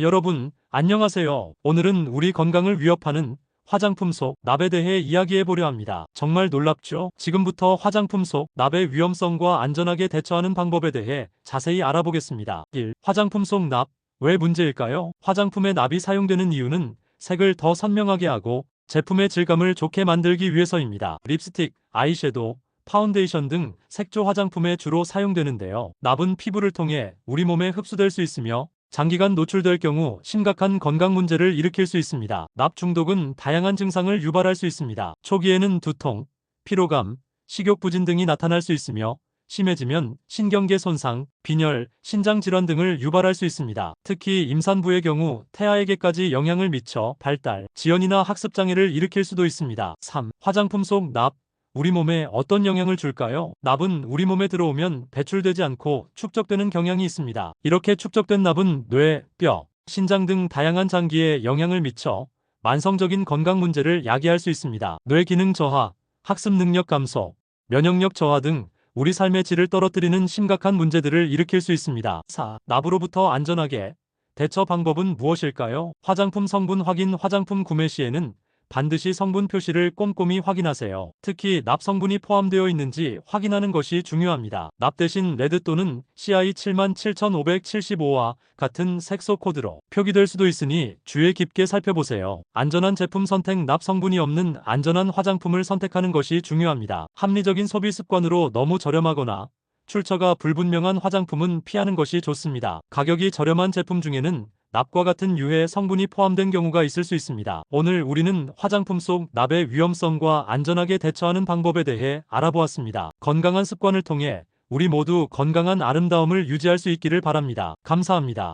여러분, 안녕하세요. 오늘은 우리 건강을 위협하는 화장품 속 납에 대해 이야기해 보려 합니다. 정말 놀랍죠? 지금부터 화장품 속 납의 위험성과 안전하게 대처하는 방법에 대해 자세히 알아보겠습니다. 1. 화장품 속 납. 왜 문제일까요? 화장품에 납이 사용되는 이유는 색을 더 선명하게 하고 제품의 질감을 좋게 만들기 위해서입니다. 립스틱, 아이섀도우, 파운데이션 등 색조 화장품에 주로 사용되는데요. 납은 피부를 통해 우리 몸에 흡수될 수 있으며 장기간 노출될 경우 심각한 건강 문제를 일으킬 수 있습니다. 납 중독은 다양한 증상을 유발할 수 있습니다. 초기에는 두통, 피로감, 식욕 부진 등이 나타날 수 있으며 심해지면 신경계 손상, 빈혈, 신장 질환 등을 유발할 수 있습니다. 특히 임산부의 경우 태아에게까지 영향을 미쳐 발달, 지연이나 학습 장애를 일으킬 수도 있습니다. 3. 화장품 속 납, 우리 몸에 어떤 영향을 줄까요? 납은 우리 몸에 들어오면 배출되지 않고 축적되는 경향이 있습니다. 이렇게 축적된 납은 뇌, 뼈, 신장 등 다양한 장기에 영향을 미쳐 만성적인 건강 문제를 야기할 수 있습니다. 뇌 기능 저하, 학습 능력 감소, 면역력 저하 등 우리 삶의 질을 떨어뜨리는 심각한 문제들을 일으킬 수 있습니다. 4. 납으로부터 안전하게 대처 방법은 무엇일까요? 화장품 성분 확인 화장품 구매 시에는 반드시 성분 표시를 꼼꼼히 확인하세요. 특히 납 성분이 포함되어 있는지 확인하는 것이 중요합니다. 납 대신 레드 또는 CI 77,575와 같은 색소 코드로 표기될 수도 있으니 주의 깊게 살펴보세요. 안전한 제품 선택 납 성분이 없는 안전한 화장품을 선택하는 것이 중요합니다. 합리적인 소비 습관으로 너무 저렴하거나 출처가 불분명한 화장품은 피하는 것이 좋습니다. 가격이 저렴한 제품 중에는 납과 같은 유해 성분이 포함된 경우가 있을 수 있습니다. 오늘 우리는 화장품 속 납의 위험성과 안전하게 대처하는 방법에 대해 알아보았습니다. 건강한 습관을 통해 우리 모두 건강한 아름다움을 유지할 수 있기를 바랍니다. 감사합니다.